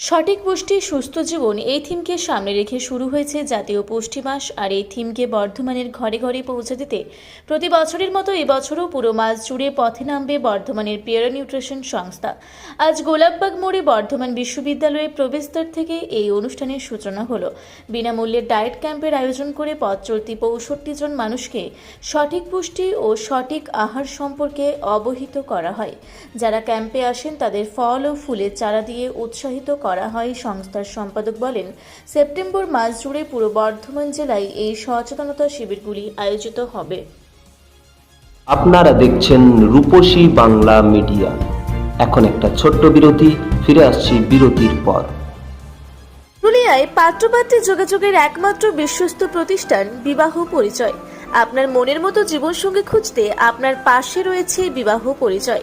সঠিক পুষ্টি, সুস্থ জীবন এই থিমকে সামনে রেখে শুরু হয়েছে জাতীয় পুষ্টি মাস। আর এই থিমকে বর্ধমানের ঘরে ঘরে পৌঁছে দিতে প্রতি বছরের মতো এবছরও পুরো মাস জুড়ে পথে নামবে বর্ধমানের পিয়ারা নিউট্রিশন সংস্থা। আজ গোলাপবাগ মোড়ে বর্ধমান বিশ্ববিদ্যালয়ের প্রবেশদ্বার থেকে এই অনুষ্ঠানের সূচনা হলো। বিনামূল্যে ডায়েট ক্যাম্পের আয়োজন করে পথ চলতি পঁয়ষট্টি জন মানুষকে সঠিক পুষ্টি ও সঠিক আহার সম্পর্কে অবহিত করা হয়। যারা ক্যাম্পে আসেন তাদের ফল ও ফুলের চারা দিয়ে উৎসাহিত হয় সংস্থার সম্পাদক বলেন সেপ্টেম্বর মাস জুড়ে পুরো বর্ধমান জেলায় এই সচেতনতা শিবিরগুলি আয়োজিত হবে। আপনারা দেখছেন রূপসী বাংলা মিডিয়া। এখন একটা ছোট্ট বিরতি ফিরে আসছি বিরতির পর। পুরুলিয়ায় পাত্রপাত্রে যোগাযোগের একমাত্র বিশ্বস্ত প্রতিষ্ঠান বিবাহ পরিচয়। আপনার মনের মতো জীবনসঙ্গী খুঁজতে আপনার পাশে রয়েছে বিবাহ পরিচয়।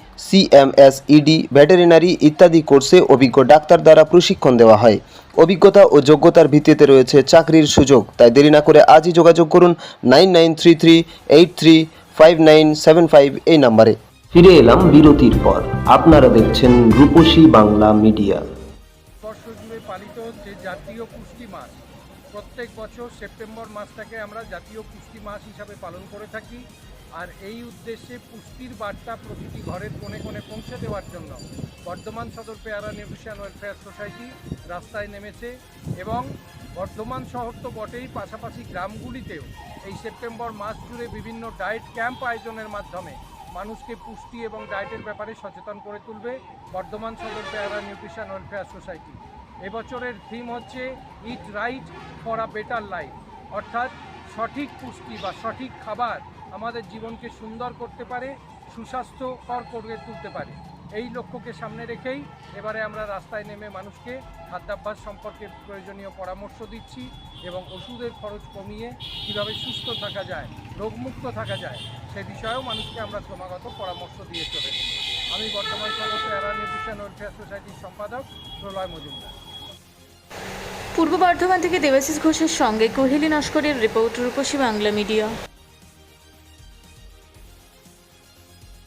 CMS ED veterinary ইত্যাদি কোর্সে অভিজ্ঞ ডাক্তার দ্বারা প্রশিক্ষণ দেওয়া হয়। অভিজ্ঞতা ও যোগ্যতার ভিত্তিতে রয়েছে চাকরির সুযোগ। তাই দেরি না করে আজই যোগাযোগ করুন nine nine three three eight three five nine seven five এই নাম্বারে। ফিরে এলাম বিরতির পর। আপনারা দেখছেন রূপসী বাংলা মিডিয়া। পালিত যে জাতীয় পুষ্টি মাস প্রত্যেক বছর সেপ্টেম্বর মাসটাকে আমরা জাতীয় পুষ্টি মাস হিসাবে পালন করে থাকি। আর এই উদ্দেশ্যে পুষ্টির বার্তা প্রতিটি ঘরের কোণে কোণে পৌঁছে দেওয়ার জন্য বর্ধমান সদর পেয়ারা নিউট্রিশন ওয়েলফেয়ার সোসাইটি রাস্তায় নেমেছে এবং বর্ধমান শহর তো বটেই, পাশাপাশি গ্রামগুলিতেও এই সেপ্টেম্বর মাস জুড়ে বিভিন্ন ডায়েট ক্যাম্প আয়োজনের মাধ্যমে মানুষকে পুষ্টি এবং ডায়েটের ব্যাপারে সচেতন করে তুলবে বর্ধমান সদর পেয়ারা নিউট্রিশন ওয়েলফেয়ার সোসাইটি। এবছরের থিম হচ্ছে eat right for a better life, অর্থাৎ সঠিক পুষ্টি বা সঠিক খাবার আমাদের জীবনকে সুন্দর করতে পারে সুস্বাস্থ্যকর করে তুলতে পারে। এই লক্ষ্যকে সামনে রেখেই এবারে আমরা রাস্তায় নেমে মানুষকে খাদ্যাভ্যাস সম্পর্কে প্রয়োজনীয় পরামর্শ দিচ্ছি এবং ওষুধের খরচ কমিয়ে কীভাবে সুস্থ থাকা যায়, রোগমুক্ত থাকা যায়, সে বিষয়েও মানুষকে আমরা ক্রমাগত পরামর্শ দিয়ে চলেছি। আমি বর্তমান সদর প্যারা নিউট্রিশন ওয়েলফেয়ার সোসাইটির সম্পাদক প্রলয় মজুমদার। পূর্ব বর্ধমান থেকে দেবাশিস ঘোষের সঙ্গে কোহেলি নস্করের রিপোর্ট রূপসী বাংলা মিডিয়া।